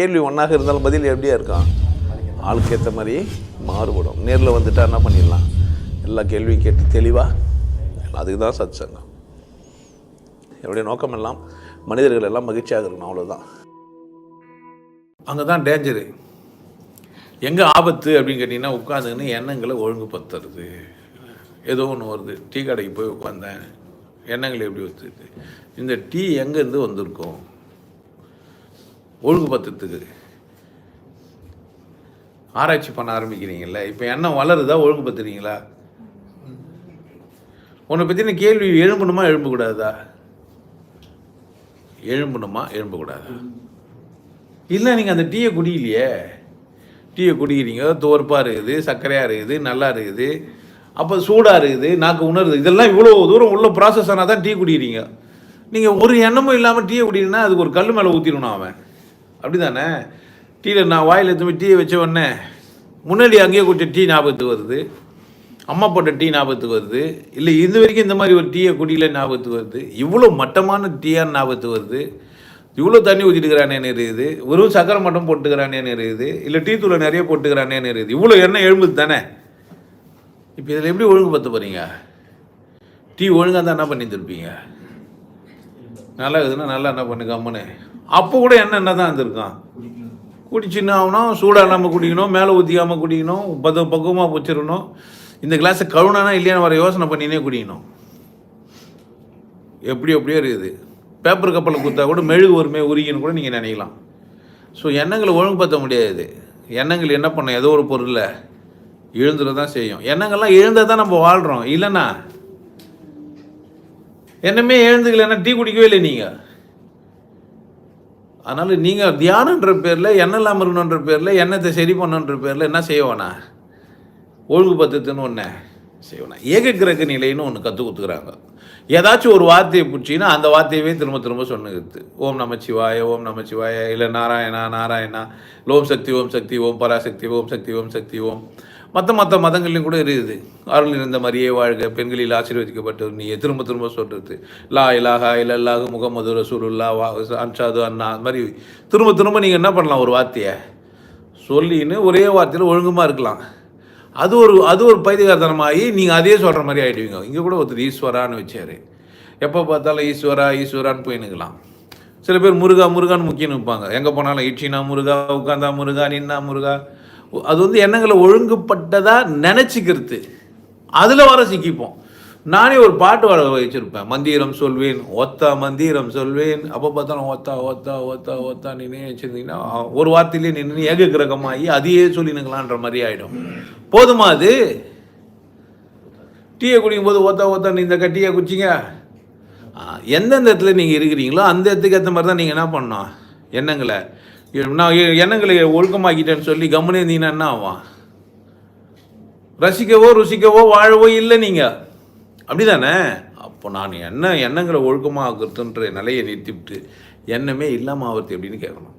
கேள்வி ஒன்றாக இருந்தாலும் பதில் எப்படியா இருக்கான் ஆளுக்கு ஏற்ற மாதிரி மாறுபடும். நேரில் வந்துட்டா என்ன பண்ணிடலாம்? எல்லா கேள்வியும் கேட்டு தெளிவாக அதுக்கு தான் சத் சங்கம் என்னுடைய நோக்கம் எல்லாம் மனிதர்கள் எல்லாம் மகிழ்ச்சியாக இருக்கணும் அவ்வளோதான் அங்கே தான் டேஞ்சரு எங்கே ஆபத்து அப்படின்னு கேட்டிங்கன்னா உட்காந்துக்கின்னு எண்ணங்களை ஒழுங்குபடுத்துறது. ஏதோ ஒன்று வருது. டீ கடைக்கு போய் உட்காந்தேன் எண்ணங்களை எப்படி வச்சுது இந்த டீ எங்கேருந்து வந்திருக்கும்? ஒழுங்குபடுத்துறதுக்கு ஆராய்ச்சி பண்ண ஆரம்பிக்கிறீங்கல்ல? இப்போ எண்ணம் வளருதா ஒழுங்குபடுத்துறீங்களா? உன்னை பற்றின கேள்வி எழும்பணுமா எழும்பக்கூடாதா? எழும்பணுமா எழும்பக்கூடாதா? இல்லை நீங்கள் அந்த டீயை குடிக்கலையே. டீயை குடிக்கிறீங்க. துவர்ப்பாக இருக்குது சர்க்கரையாக இருக்குது நல்லா இருக்குது. அப்போ சூடாக இருக்குது நாக்கு உணருது. இதெல்லாம் இவ்வளோ தூரம் உள்ள ப்ராசஸ் ஆனால் தான் டீ குடிக்கிறீங்க. நீங்கள் ஒரு எண்ணமும் இல்லாமல் டீயை குடிக்கிறீங்கன்னா அதுக்கு ஒரு கல் மேலே ஊற்றிடணும் அவன். அப்படி தானே டீயில் நான் வாயில் எடுத்து டீயை வச்ச உடனே முன்னாடி அங்கேயே குடிச்ச டீ ஞாபகத்துக்கு வருது. அம்மா போட்ட டீ ஞாபகத்துக்கு வருது. இல்லை இது வரைக்கும் இந்த மாதிரி ஒரு டீயை குடியில ஞாபகத்துக்கு வருது. இவ்வளோ மட்டமான டீயான ஞாபகத்துக்கு வருது. இவ்வளோ தண்ணி ஊற்றிட்டுக்கிறானேன்னு இருக்குது ஒரு சக்கரை மட்டும் போட்டுக்கிறானேன்னு இருக்குது இல்லை டீ தூளை நிறைய போட்டுக்கிறானேன்னு இருக்குது இவ்வளோ எண்ணெய் எழும்புது தானே? இப்போ இதில் எப்படி ஒழுங்குபடுத்த போகிறீங்க டீ ஒழுங்காக தான் என்ன பண்ணியிருந்துருப்பீங்க நல்லா இருக்குதுன்னா நல்லா என்ன பண்ணு கம்முன்னு அப்போ கூட எண்ணெய் என்ன தான் இருந்திருக்கான். குடிச்சுன்னு ஆகணும் சூடாக இல்லாமல் குடிக்கணும் மேலே ஊற்றிக்காமல் குடிக்கணும் பத பக்குவமாக வச்சிடணும் இந்த கிளாஸை கழுவுனானா இல்லையான்னு வர யோசனை பண்ணினே குடிக்கணும். எப்படி எப்படியோ இருக்குது. பேப்பர் கப்பலில் கொடுத்தா கூட மெழுகு ஒருமே உருகின்னு கூட நீங்கள் நினைக்கலாம். ஸோ எண்ணங்களை ஒழுங்குபடுத்த முடியாது. எண்ணங்கள் என்ன பண்ணும்? ஏதோ ஒரு பொருளில் எழுந்துட தான் செய்யும். எண்ணங்கள்லாம் எழுந்தால் தான் நம்ம வாழ்கிறோம் இல்லைன்னா என்னமே எழுந்துக்கலைன்னா டீ குடிக்கவே இல்லை நீங்கள் அதனால் நீங்கள் தியானன்ற பேரில் எண்ணெய் இல்லாமல் இருக்கணுன்ற பேரில் எண்ணத்தை சரி பண்ணணுன்ற பேரில் என்ன செய்வானா ஒழுங்குபத்துன்னு ஒன்று செய்வானா ஏக கிரக நிலைன்னு ஒன்று கற்றுக் கொடுத்துக்கிறாங்க. ஏதாச்சும் ஒரு வார்த்தையை பிடிச்சின்னா அந்த வார்த்தையவே திரும்ப திரும்ப சொன்னுகிறது ஓம் நமச்சிவாய ஓம் நமச்சிவாய இல்லை நாராயணா நாராயணா லோம் ஓம் சக்தி ஓம் சக்தி ஓம் பராசக்தி ஓம் சக்தி ஓம் சக்தி ஓம் மற்ற மற்ற மதங்கள்லையும் கூட இருக்குது. அருள் இருந்த மாதிரியே வாழ்க பெண்களில் ஆசீர்வதிக்கப்பட்டவர் நீ திரும்ப திரும்ப சொல்கிறது லா இலாஹா இல்லல்லாஹு முகமது ரசூலுல்லா வா அன்சாது அண்ணா அது மாதிரி திரும்ப திரும்ப நீங்கள் என்ன பண்ணலாம் ஒரு வார்த்தையை? சொல்லின்னு ஒரே வார்த்தையில் ஒழுங்குமா இருக்கலாம். அது ஒரு அது ஒரு பைத்தியகாரத்தனமாகி நீங்கள் அதே சொல்கிற மாதிரி ஆகிடுவீங்க இங்கே கூட ஒருத்தர் ஈஸ்வரான்னு வச்சார். எப்போ பார்த்தாலும் ஈஸ்வரா ஈஸ்வரான்னு போயின்னுக்கலாம் சில பேர் முருகா முருகான்னு முக்கியம் நிற்பாங்க எங்கே போனாலும் இட்சினா முருகா உட்காந்தா முருகா நின்னா முருகா. அது வந்து எண்ணங்களை ஒழுங்குப்பட்டதாக நினச்சிக்கிறது. அதில் வர சிக்கிப்போம். நானே ஒரு பாட்டு வர வச்சுருப்பேன். மந்திரம் சொல்வேன் ஒத்தா மந்திரம் சொல்வேன். அப்போ பார்த்தாலும் ஒத்தா ஒத்தா ஒத்தா ஒத்தா நின்று வச்சுருந்தீங்கன்னா ஒரு வார்த்தையிலே நின்று ஏக கிரகமாகி அதையே சொல்லினுங்களான்ற மாதிரி ஆகிடும் போதுமா அது? டீயை குடிக்கும் போது ஒத்தா ஒத்தா நீ இந்த கட்டியை குச்சிங்க எந்தெந்த இடத்துல நீங்கள் இருக்கிறீங்களோ அந்த இடத்துக்கு ஏற்ற மாதிரி தான் நீங்கள் என்ன பண்ணணும்? எண்ணங்களை. நான் எண்ணங்களை ஒழுக்கமாக்கிட்டேன்னு சொல்லி கம்முனே இருந்தீங்கன்னா என்ன ஆகும் ரசிக்கவோ ருசிக்கவோ வாழவோ இல்லை நீங்கள் அப்படிதானே? அப்போ நான் என்ன எண்ணங்களை ஒழுக்கமாக்குறதுன்ற நிலையை நிறுத்திவிட்டு எண்ணமே இல்லாமல் ஆகிறது எப்படின்னு கேட்கணும்.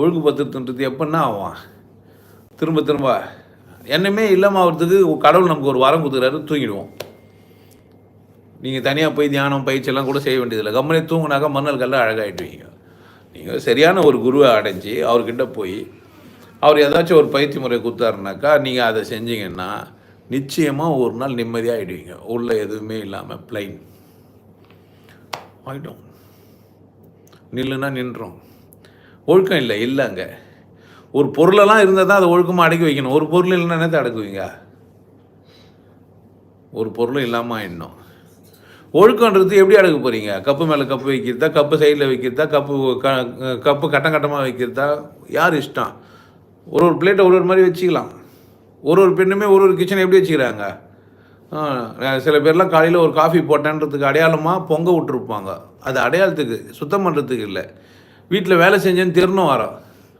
ஒழுங்குபடுத்துறதுன்றது எப்படின்னா ஆகும் திரும்ப திரும்ப எண்ணமே இல்லாமல் ஆகிறதுக்கு கடவுள் நமக்கு ஒரு வரம் கொடுக்குறாரு தூங்கிடுவோம். நீங்கள் தனியாக போய் தியானம் பயிற்சியெல்லாம் கூட செய்ய வேண்டியதில்லை. கம்மனே தூங்கினாக்கா மன்னல் கல்ல அழகாயிடுவீங்க. நீங்கள் சரியான ஒரு குருவை அடைஞ்சு அவர்கிட்ட போய் அவர் ஏதாச்சும் ஒரு பயிற்சி முறை கொடுத்தாருனாக்கா நீங்கள் அதை செஞ்சீங்கன்னா நிச்சயமாக ஒரு நாள் நிம்மதியாக ஆகிடுவீங்க உள்ள எதுவுமே இல்லாமல் பிளைன் ஆகிட்டோம் நில்லுன்னா நின்றோம். ஒழுக்கம் இல்லை இல்லைங்க ஒரு பொருளெல்லாம் இருந்தால் தான் அதை ஒழுக்கமாக அடக்கி வைக்கணும். ஒரு பொருள் இல்லைன்னா என்னத்தை அடக்குவீங்க? ஒரு பொருளும் இல்லாமல் ஆயிடணும். ஒழுக்கன்றது எப்படி அடுக்க போகிறீங்க கப்பு மேலே கப்பு வைக்கிறதா கப்பு சைடில் வைக்கிறதா கப்பு க கப்பு கட்டம் கட்டமாக வைக்கிறதா? யார் இஷ்டம்? ஒரு ஒரு பிளேட்டை ஒரு ஒரு மாதிரி வச்சுக்கலாம். ஒரு ஒரு பெண்ணுமே ஒரு ஒரு கிச்சனை எப்படி வச்சுக்கிறாங்க? சில பேர்லாம் காலையில் ஒரு காஃபி போட்டேன்றதுக்கு அடையாளமாக பொங்க விட்டுருப்பாங்க. அது அடையாளத்துக்கு சுத்தம் பண்ணுறதுக்கு இல்லை. வீட்டில் வேலை செஞ்சேன்னு திருணும் வரோம்.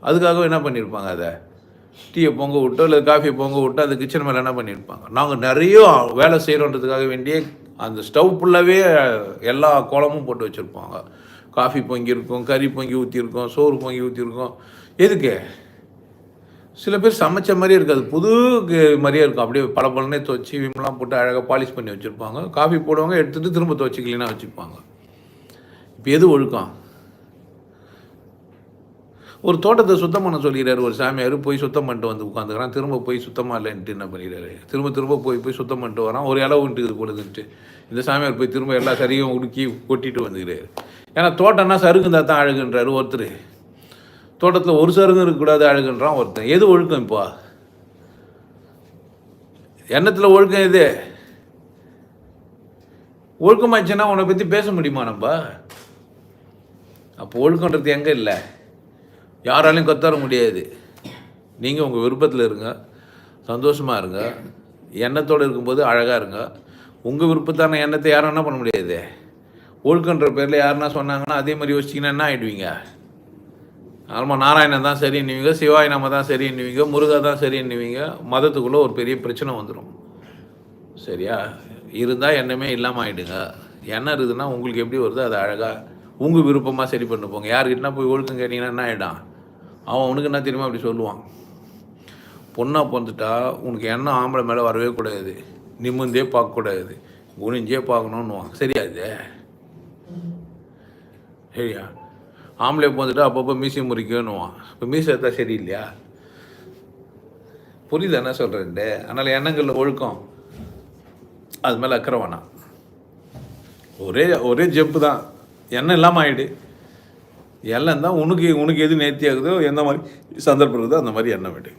அதுக்காக என்ன பண்ணியிருப்பாங்க அதை? டீயை பொங்க விட்டோ இல்லை காஃபியை பொங்க விட்டோ அந்த கிச்சன் மேலே என்ன பண்ணியிருப்பாங்க நாங்கள் நிறைய வேலை செய்கிறோன்றதுக்காக வேண்டிய அந்த ஸ்டவ் ஃபுல்லாகவே எல்லா குளமும் போட்டு வச்சுருப்பாங்க. காஃபி பொங்கியிருக்கும் கறி பொங்கி ஊற்றிருக்கோம் சோறு பொங்கி ஊற்றிருக்கோம் எதுக்கு? சில பேர் சமைச்ச மாதிரியே இருக்காது. புது மாதிரியே இருக்கும். அப்படியே பல பலனே துவச்சி விம்லாம் போட்டு அழகாக பாலிஷ் பண்ணி வச்சுருப்பாங்க. காஃபி போடுவாங்க எடுத்துகிட்டு திரும்ப துவச்சி க்ளீனாக வச்சுருப்பாங்க இப்போ எது ஒழுக்கம்? ஒரு தோட்டத்தை சுத்தம் பண்ண சொல்லிடுறாரு. ஒரு சாமியார் போய் சுத்தம் பண்ணிட்டு வந்து உட்காந்துக்கிறான். திரும்ப போய் சுத்தமாக இல்லைன்ட்டு என்ன பண்ணிடுறாரு. திரும்ப திரும்ப போய் போய் சுத்தம் பண்ணிட்டு வரான். ஒரு இலை விட்டுக்குது பொழுதுன்ட்டு இந்த சாமியார் போய் திரும்ப எல்லா சரியும் உடுக்கி கொட்டிட்டு வந்துக்கிறாரு. ஏன்னா தோட்டம்னா சருகுந்தா தான் அழகுன்றாரு ஒருத்தர். தோட்டத்தில் ஒரு சருகும் இருக்கக்கூடாது அழகுன்றான் ஒருத்தன். எது ஒழுக்கம் இப்போ? எண்ணத்தில் ஒழுக்கம் எது? ஒழுக்கமாச்சுன்னா உன்னை பற்றி பேச முடியுமா நம்ம? அப்போ ஒழுக்கன்றது எங்கே இல்லை? யாராலையும் கத்தர முடியாது. நீங்கள் உங்கள் விருப்பத்தில் இருங்க. சந்தோஷமாக இருங்க. எண்ணத்தோடு இருக்கும்போது அழகாக இருங்க. உங்கள் விருப்பத்தான எண்ணத்தை யாரும் என்ன பண்ண முடியாது? ஒழுக்கன்ற பேரில் யாருன்னா சொன்னாங்கன்னா அதே மாதிரி யோசிச்சிங்கன்னா என்ன ஆகிடுவீங்க ஆமாம் நாராயணன் தான் சரின்னுவீங்க சிவாய் நாம தான் சரின்னுவீங்க முருகா தான் சரின்னுவீங்க மதத்துக்குள்ளே ஒரு பெரிய பிரச்சனை வந்துடும் சரியா? இருந்தால் எண்ணமே இல்லாமல் ஆகிடுங்க எண்ணம் இருக்குதுன்னா உங்களுக்கு எப்படி வருதோ அது அழகாக உங்கள் விருப்பமாக சரி பண்ணு போங்க யாருக்கிட்டனா போய் ஒழுக்கம் கேட்டிங்கன்னா என்ன ஆகிடும் அவன் அவனுக்கு என்ன தெரியுமா அப்படி சொல்லுவான்? பொண்ணாக பிறந்துட்டா உனக்கு எண்ணம் ஆம்பளை மேலே வரவே கூடாது. நிமிந்தே பார்க்கக்கூடாது குனிஞ்சே பார்க்கணுன்னுவான் சரியா இது? சரியா? ஆம்பளை பிறந்துட்டா அப்பப்போ மீசை முறிக்கணுவான் இப்போ மீசை எடுத்தா சரியில்லையா? புரியுது என்ன சொல்கிறேன் அதனால் எண்ணங்களில் ஒழுக்கம். அது மேலே அக்கறை வேணாம். ஒரே ஒரே ஜெப்பு தான். எண்ணம் இல்லாமல் ஆயிடு. எல்லாம் தான் உனக்கு உனக்கு எது நேர்த்தியாகுதோ எந்த மாதிரி சந்தர்ப்பம் இருக்குதோ அந்த மாதிரி எண்ணம் வேண்டும்